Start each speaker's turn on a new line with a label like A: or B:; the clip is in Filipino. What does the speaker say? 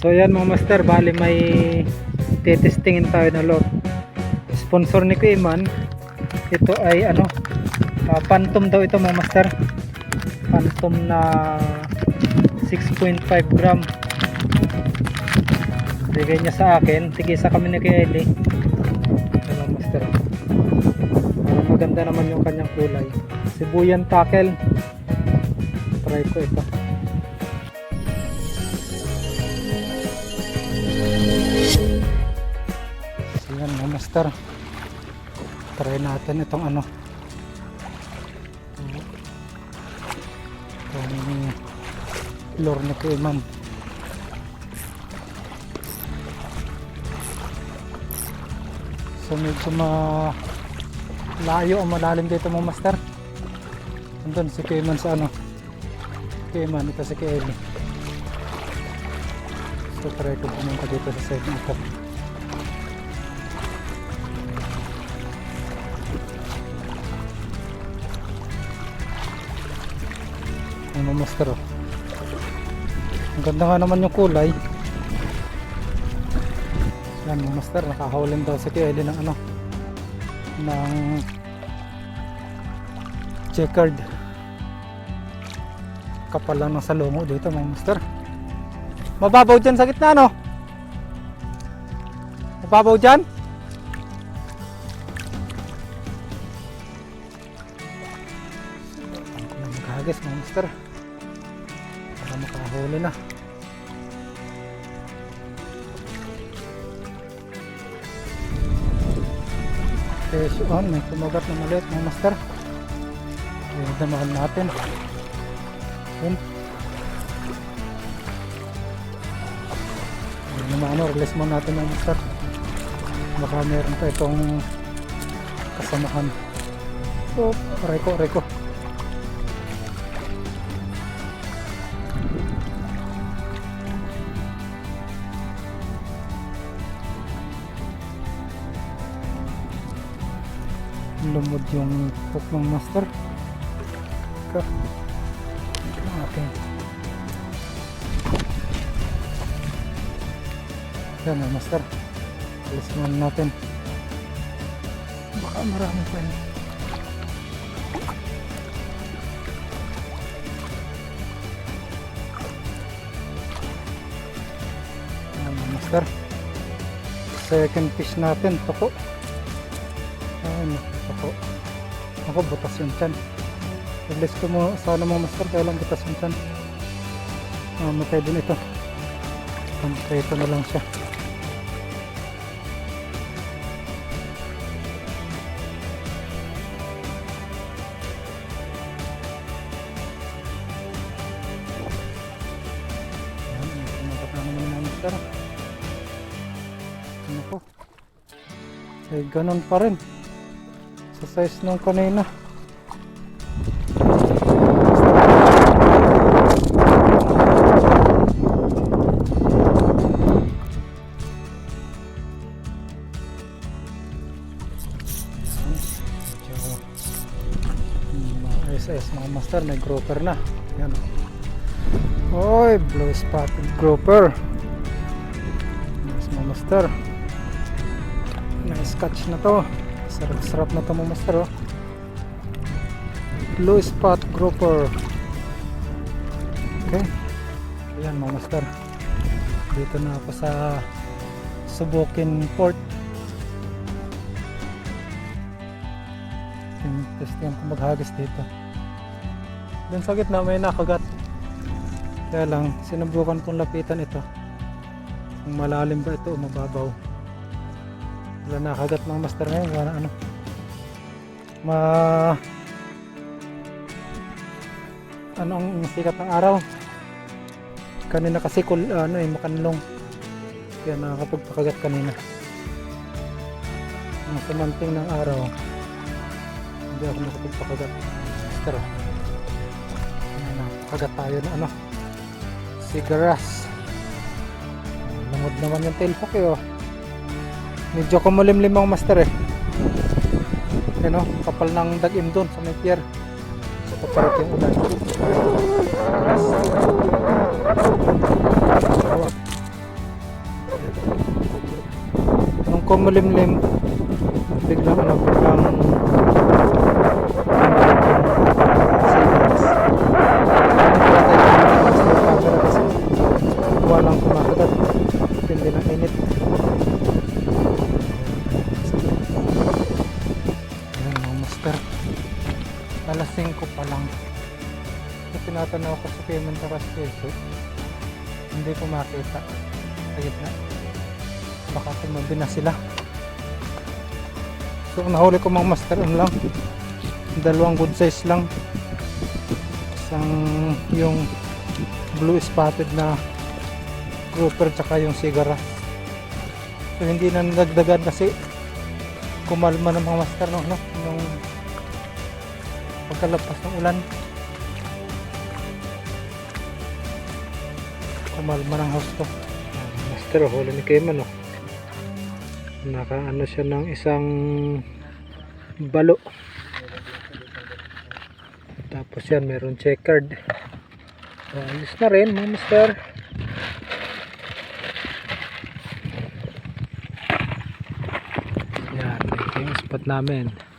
A: So yan mga master, bali may titestingin tayo na lot. Sponsor ni Kuya Iman. Ito ay ano, ah, Phantom daw ito mga master. Phantom na 6.5 gram. Bigay niya sa akin. Tigisa kami ni Kuya Eli. Ito mga master. Parang maganda naman yung kanyang kulay. Sibuyan tackle. Try ko ito. Master. Try natin itong ano. Itong lure ni Kuya Imam. So medyo ma layo o malalim dito mga master. Andun si Kuya Iman sa ano. Kuya Iman, ito si Eli. So try ko pumunta dito sa side na ito. Master oh. Ang ganda nga naman yung kulay. Yan mga master, nakahawlin daw si Kuya ng ano ng checkered. Kapal lang ng salungo dito mga master mababaw dyan sa gitna no? Mababaw dyan? Maghagis mga master makahuli na. Fish on may kumagat na maliit mga master. Mahal natin. Yun Ayun na ano release mo natin mga master. Baka meron pa itong kasamahan. Oh reko reko lumod yung hook ng master. Ka okay yan ang master. Alis muna natin. Baka marami pa yun. Master. Second fish natin. Toko Ayun, ako. Ako, butas yung chan. Release ko mo sana mga master, kaya lang butas yung chan. Ah, matay din ito. Pantay ito na lang siya. Master. Ano? Eh, ganun pa rin size nung kanina. SS mga master may grouper na. Yan. Oy blue spotted grouper. Yes, mga master. Nice catch na to sarap sarap na to mga master oh. blue spot grouper. Okay. Ayan mga master dito na ako sa Subukin Port. Yung testingan ko maghagis dito. Dun sa gitna may nakagat. Kaya lang sinubukan kong lapitan ito. Kung malalim ba ito o mababaw wala nakagat mga master ngayon wala ano. Ma ano ang sikat ng araw? Kanina kasi kul, ano eh makanlong. Kaya nakakapagpakagat kanina. Ang samanting ng araw hindi ako nakapagpakagat. Ayan, nakakagat tayo na ano sigaras. Lumod naman yung tailhook eh oh medyo kumulimlim ang master eh. Yan o, kapal ng dagim doon sa may pier. So paparap yung ulan. Nung kumulimlim biglang ano, biglang walang kumakas so, tinatanaw ko sa payment taras peso hindi ko makita. Sa gitna baka tumabi na sila. So nahuli ko mga master ano lang? Dalawang good size lang. Isang yung blue spotted na grouper tsaka yung sigara. So hindi na nagdagan kasi kumalma ng mga master no, no? nung pagkalapas ng ulan kumalma ng husto master huli ni Kayman no? naka ano siya ng isang balo. Tapos yan meron checkered so, ayos na rin mga master. Yan yung spot namin